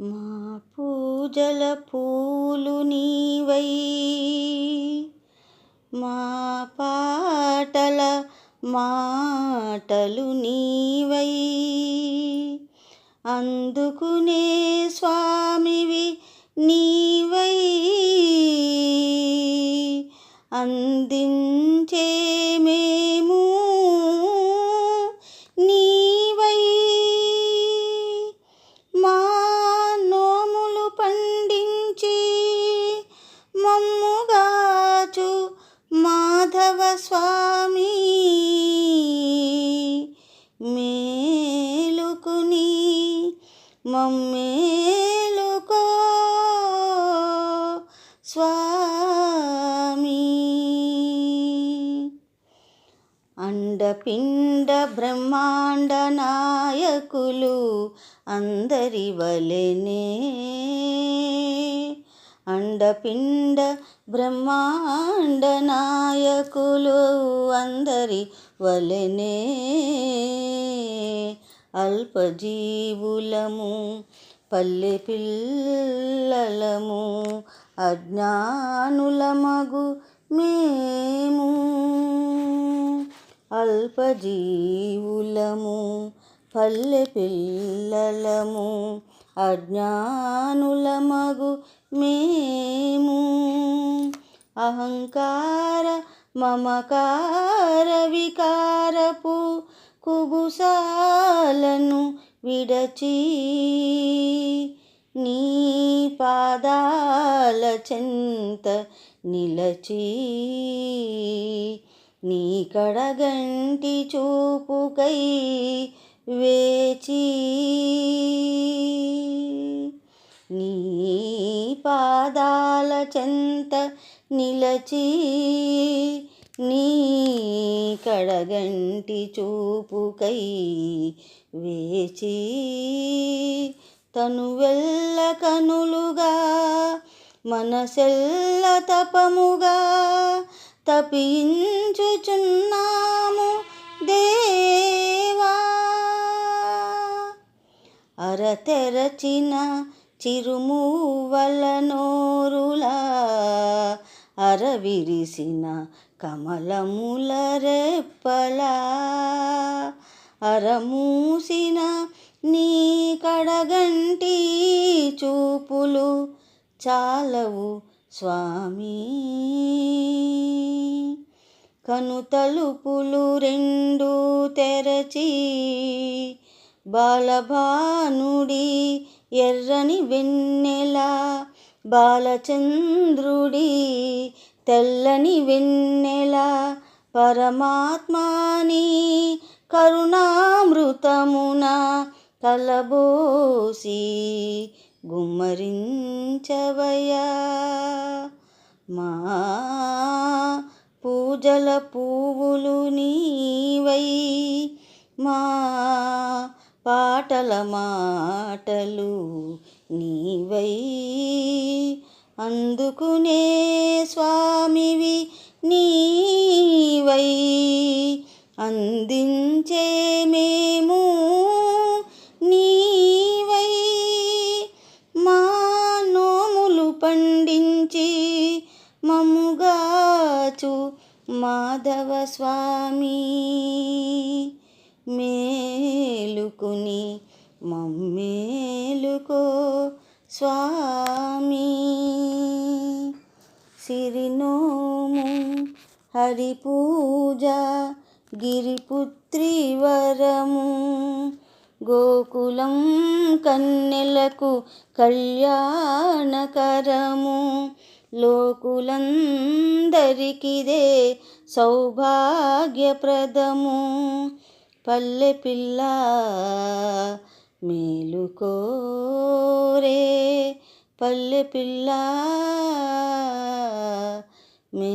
మా పూజల పూలు నీవై మా పాటల మాటలు నీవై. అందుకునే స్వామివి నీవై అందించే స్వామి మేలుకుని మమ్మేలుకో స్వామి. అండపిండ బ్రహ్మాండ నాయకులు అందరి వలెనే అండపిండ బ్రహ్మాండ నాయకులు అందరి వలెనే అల్పజీవులము పల్లె పిల్లలము అజ్ఞానులమగు మేము. అల్పజీవులము పల్లె పిల్లలము అజ్ఞానులమగు మేము. అహంకార మమకార వికారపు కుబుసాలను విడచి నీ పాదాల చెంత నిలచి నీ కడగంటి చూపుకై వేచి నీ పాదాల చెంత నిలచి నీ కడగంటి చూపుకై వేచి తను వెళ్ళ కనులుగా మనసెల్ల తపముగా తపించుచున్నాము దేవా. అరతెరచిన చిరుమూవల నోరులా అరవిరిసిన కమలముల రెప్పలా అరమూసిన నీ కడగంటి చూపులు చాలవు స్వామి. కను తలుపులు రెండు తెరచి బాలభానుడి ఎర్రని వెన్నెల బాలచంద్రుడి తెల్లని వెన్నెల పరమాత్మాని కరుణామృతమున కలబోసి గుమ్మరించవయా మా పూజల పువ్వులు నీవై మా పాటల మాటలు నీవై. అందుకునే స్వామివి నీవై. అందించే మేము నీవై. మా నోములు పండించి మముగాచు మాధవ స్వామి. మేలుకుని మమ్మేలుకో స్వామి. సిరినోము హరిపూజ గిరిపుత్రి వరము గోకులం కన్నెలకు కళ్యాణకరము లోకులందరికిదే సౌభాగ్యప్రదము. పల్లె పిల్ల మేలుకోరే పల్లె పిల్ల మే